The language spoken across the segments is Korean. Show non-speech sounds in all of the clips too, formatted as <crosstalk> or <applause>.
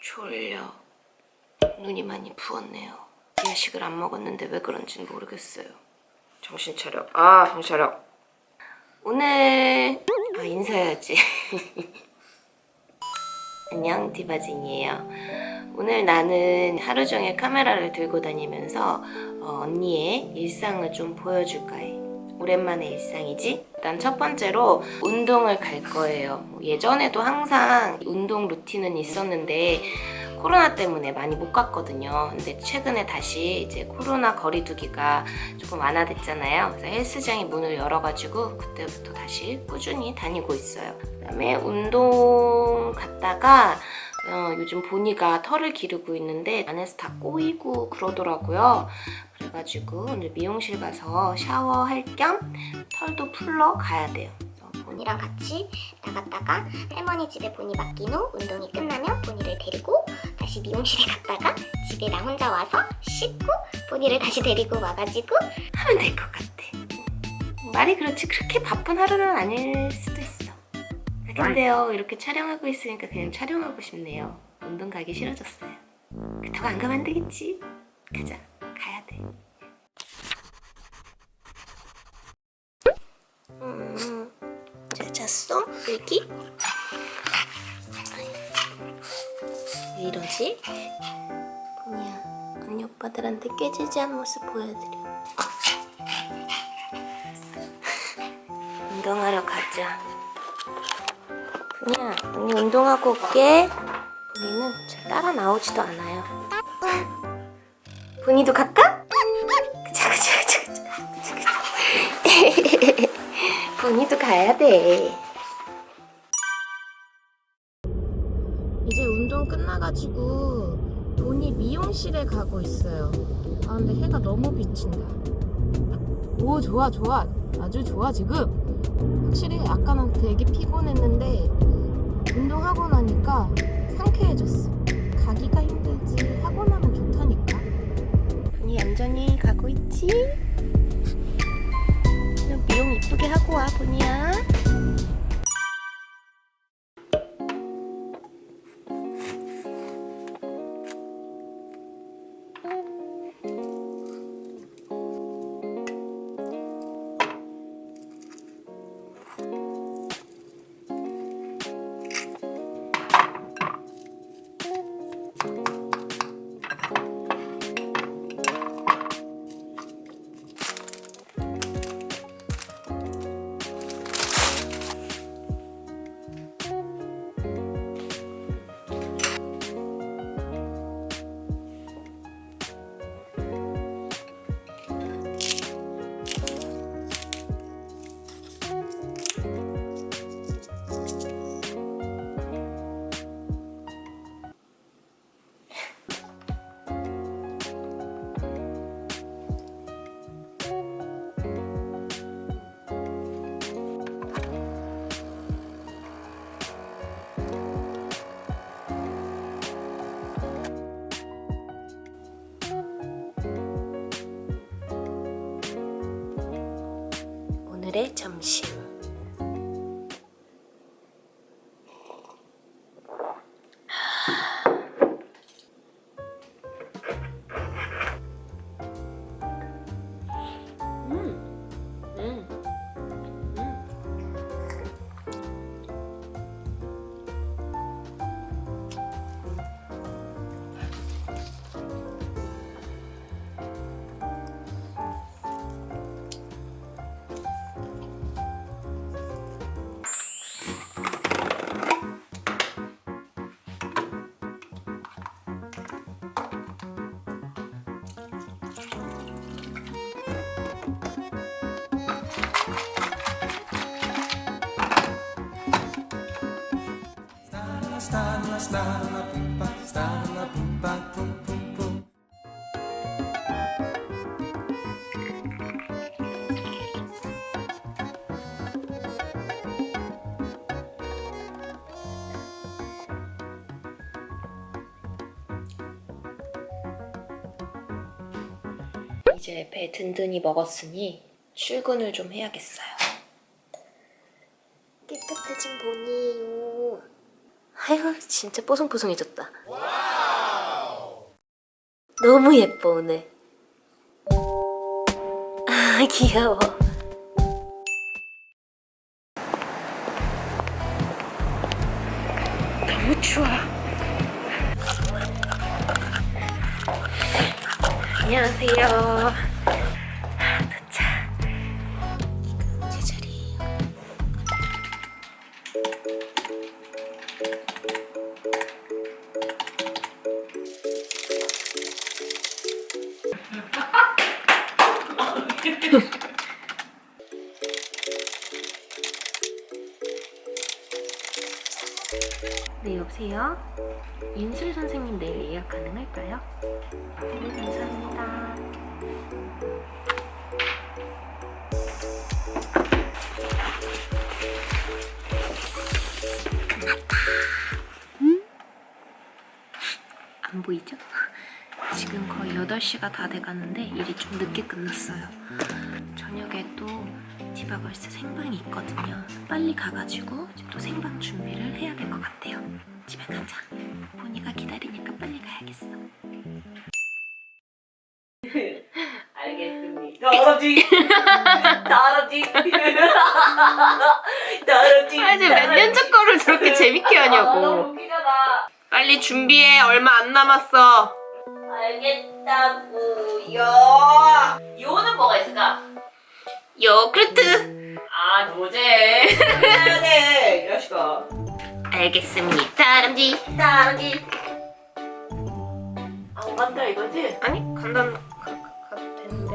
졸려. 눈이 많이 부었네요. 야식을 안 먹었는데 왜 그런지는 모르겠어요. 정신 차려. 아, 정신 차려. 오늘 아 인사해야지. <laughs> 안녕 디바진이에요. 오늘 나는 하루 종일 카메라를 들고 다니면서 어, 언니의 일상을 좀 보여줄까 해. 오랜만에 일상이지? 일단 첫 번째로 운동을 갈 거예요. 뭐 예전에도 항상 운동 루틴은 있었는데 코로나 때문에 많이 못 갔거든요. 근데 최근에 다시 이제 코로나 거리두기가 조금 완화됐잖아요. 그래서 헬스장이 문을 열어가지고 그때부터 다시 꾸준히 다니고 있어요. 그다음에 운동 갔다가 어, 요즘 보니가 털을 기르고 있는데 안에서 다 꼬이고 그러더라고요. 그래가지고 오늘 미용실 가서 샤워할 겸 털도 풀러 가야 돼요. 보니랑 같이 나갔다가 할머니 집에 보니 맡긴 후 운동이 끝나면 보니를 데리고 다시 미용실에 갔다가 집에 나 혼자 와서 씻고 보니를 다시 데리고 와가지고 하면 될 것 같아. 말이 그렇지 그렇게 바쁜 하루는 아닐. 아, 근데요 이렇게 촬영하고 있으니까 그냥 촬영하고 싶네요. 운동 가기 싫어졌어요. 그렇다고 안 가면 안 되겠지. 가자 가야 돼. 음, 잘 잤어? 여기? 왜 이러지? 보니야 언니 오빠들한테 깨지지한 모습 보여드려. <laughs> 운동하러 가자. 분이야, 언니 운동하고 올게. 분이는 잘 따라 나오지도 않아요. 분이도 갈까? 그자, 그자, 그자, 그자. 분이도 가야 돼. 이제 운동 끝나가지고 돈이 미용실에 가고 있어요. 아 근데 해가 너무 비친다. 오 좋아 좋아 아주 좋아 지금. 확실히 아까는 되게 피곤했는데 운동하고 나니까 상쾌해졌어. 가기가 힘들지 하고 나면 좋다니까. 분이 얌전히 가고 있지? 미용 이쁘게 하고 와 분이야. 오늘의 점심. 이제 배 든든히 먹었으니 출근을 좀 해야겠어요. 아유 진짜 뽀송뽀송해졌다. 너무 예뻐 오늘. 아 귀여워. 너무 추워. 안녕하세요. 아, 도착. 제 자리예요. 윤슬 선생님 내일 예약 가능할까요? 네, 감사합니다. 안 보이죠? 지금 거의 8시가 다 돼가는데 일이 좀 늦게 끝났어요. 저녁에 또 디바걸스 생방이 있거든요. 빨리 가가지고 또 생방 준비를 해야 될 것 같아요. 집에 가자. 보니가 기다리니까 빨리 가야겠어. <laughs> 알겠습니다. 다람쥐. 다람쥐. 다람쥐. 아, 이제 몇년전 거를 저렇게 재밌게 아, 하냐고. 웃기잖아. 빨리 준비해. 얼마 안 남았어. 알겠다고요. 요는 뭐가 있을까? 요크루트. 아, 노제. <laughs> 알겠습니다. 다람쥐. 다람쥐. 안 간다 이거지? 아니, 간단 가도 되는데.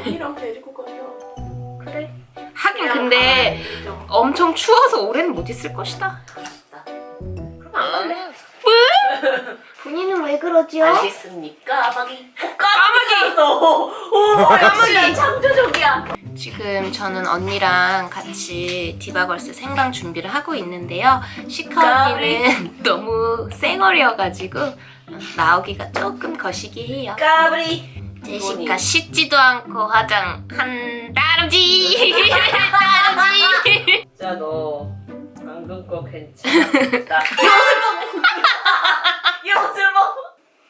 언니랑 데리고 가요. 그래. 하긴 근데 엄청 추워서 올해는 못 있을 것이다. 그럼 안 갈래? 본인은 왜 그러지요? 알겠습니까? 까마귀. 까마귀! 오, 까마귀! 진짜 창조적이야. 지금 저는 언니랑 같이 디바걸스 생방 준비를 하고 있는데요. 시카 언니는 <laughs> 너무 쌩얼이어가지고 나오기가 조금 거시기해요. 까불이. 제시카 씻지도 않고 화장 한 다람쥐! <laughs> 다람쥐! 진짜 너 방금 거 괜찮다. <laughs> 요술 먹.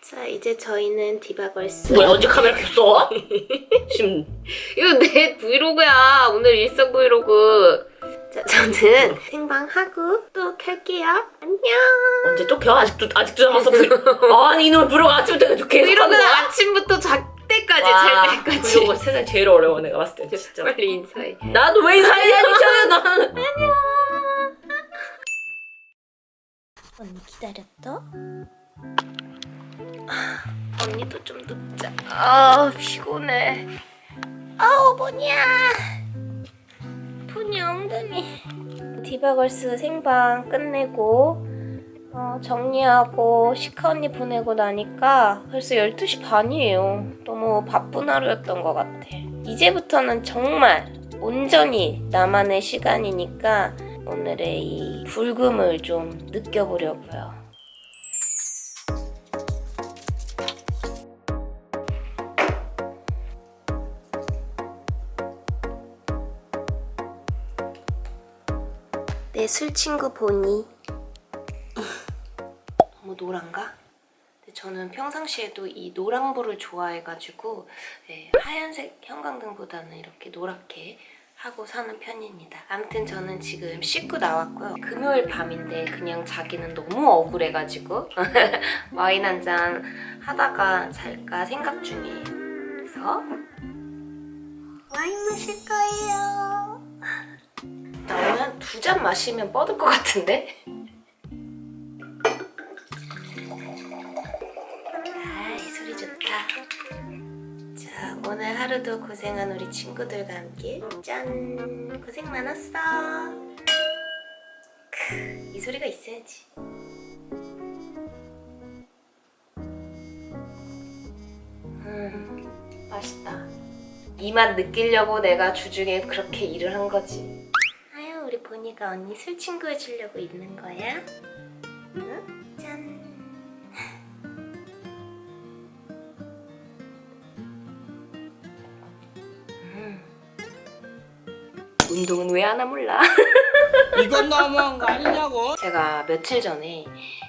자 이제 저희는 디바걸스 뭐야 언제 카메라 켰어? <laughs> 지금 이거 내 브이로그야 오늘 일상 브이로그 자 저는 생방하고 또 켤게요 안녕 언제 또 켜? 아직도 아직도 남았어. 브이- <laughs> 아니 이놈 브이로그 아침부터 계속 브이로그는? 아침부터 잘 때까지 와, 잘 때까지 브이로그 세상 제일 어려워 내가 봤을 때 진짜. <laughs> 빨리 인사해 나도 왜 인사해야 되잖아 나는. 언니 기다렸어? 아, 언니도 좀 눕자. 아 피곤해. 아우 보니야. 보니 엉덩이. 디바걸스 생방 끝내고 어, 정리하고 시카 언니 보내고 나니까 벌써 12시 반이에요. 너무 바쁜 하루였던 것 같아. 이제부터는 정말 온전히 나만의 시간이니까 오늘의 이 불금을 좀 느껴보려고요. 내 술 친구 보니 너무 노란가? 근데 저는 평상시에도 이 노랑불을 좋아해가지고 네, 하얀색 형광등보다는 이렇게 노랗게 하고 사는 편입니다. 아무튼 저는 지금 씻고 나왔고요. 금요일 밤인데 그냥 자기는 너무 억울해가지고 <laughs> 와인 한 잔 하다가 잘까 생각 중이에요. 그래서 와인 마실 거예요. 나 오늘 한두 잔 마시면 뻗을 것 같은데? 아 이 소리 좋다. 자, 오늘 하루도 고생한 우리 친구들과 함께 짠! 고생 많았어. 크, 이 소리가 있어야지. 음, 맛있다. 이 맛 느끼려고 내가 주중에 그렇게 일을 한 거지. 보니가 언니 술 친구 해주려고 있는 거야? 응? 짠. 음. 운동은 왜 하나 몰라. <laughs> 이건 너무한 거 아니냐고? 제가 며칠 전에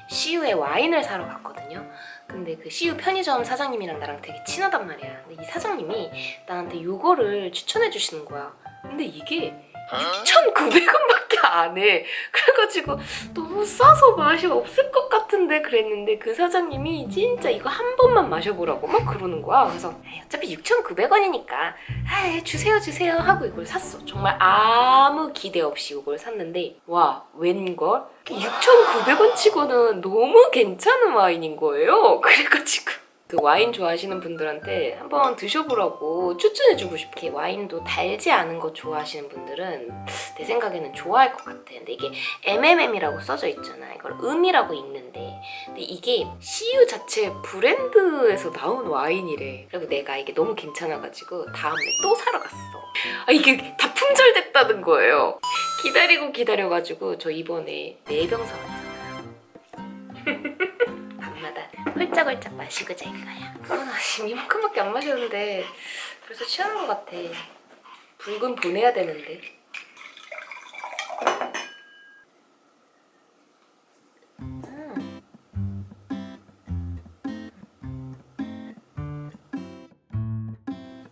CU에 와인을 사러 갔거든요. 근데 그 CU 편의점 사장님이랑 나랑 되게 친하단 말이야. 근데 이 사장님이 나한테 요거를 추천해 주시는 거야. 근데 이게 6,900원밖에 안 해. 그래가지고 너무 싸서 맛이 없을 것 같은데 그랬는데 그 사장님이 진짜 이거 한 번만 마셔보라고 막 그러는 거야. 그래서 어차피 6,900원이니까 아 주세요 주세요 하고 이걸 샀어. 정말 아무 기대 없이 이걸 샀는데 와 웬걸? 6,900원 치고는 너무 괜찮은 와인인 거예요. <laughs> 그래가지고 그 와인 좋아하시는 분들한테 한번 드셔보라고 추천해주고 싶게 와인도 달지 않은 거 좋아하시는 분들은 내 생각에는 좋아할 것 같아. 근데 이게 MMM이라고 써져 있잖아. 이걸 음이라고 읽는데 근데 이게 CU 자체 브랜드에서 나온 와인이래. 그리고 내가 이게 너무 괜찮아가지고 다음에 또 사러 갔어. 아 이게 다 품절됐다는 거예요. 기다리고 기다려가지고 저 이번에 네병 사왔잖아요. <laughs> 홀짝홀짝 마시고자 이거야. 아, 나 지금 이만큼밖에 안 마셨는데 벌써 취하는 것 같아. 붉은 보내야 되는데. 음.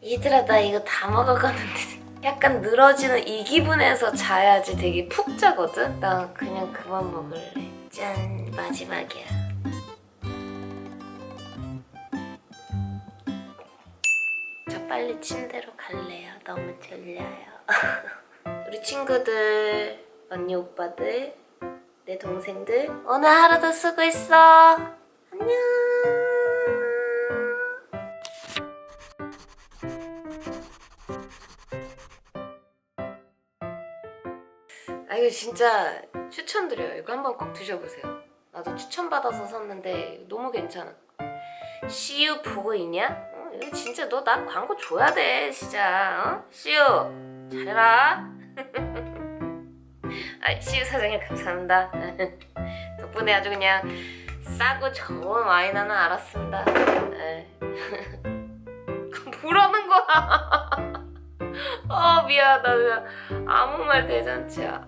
얘들아 나 이거 다 먹어가는데 약간 늘어지는 이 기분에서 자야지 되게 푹 자거든? 나 그냥 그만 먹을래 짠 마지막이야 빨리 침대로 갈래요 너무 졸려요 <laughs> 우리 친구들 언니 오빠들 내 동생들 오늘 하루도 수고했어 안녕 아 이거 진짜 추천드려요. 이거 한번 꼭 드셔보세요. 나도 추천받아서 샀는데 너무 괜찮아. CU 보고 있냐? 어, 이거 진짜 너나 광고 줘야 돼 진짜. 어? CU 잘해라. <laughs> 아, CU 사장님 감사합니다. <laughs> 덕분에 아주 그냥 싸고 좋은 와인 하나 알았습니다. <laughs> 뭐라는 거야? 아 미안하다. 아무 말 대잔치야.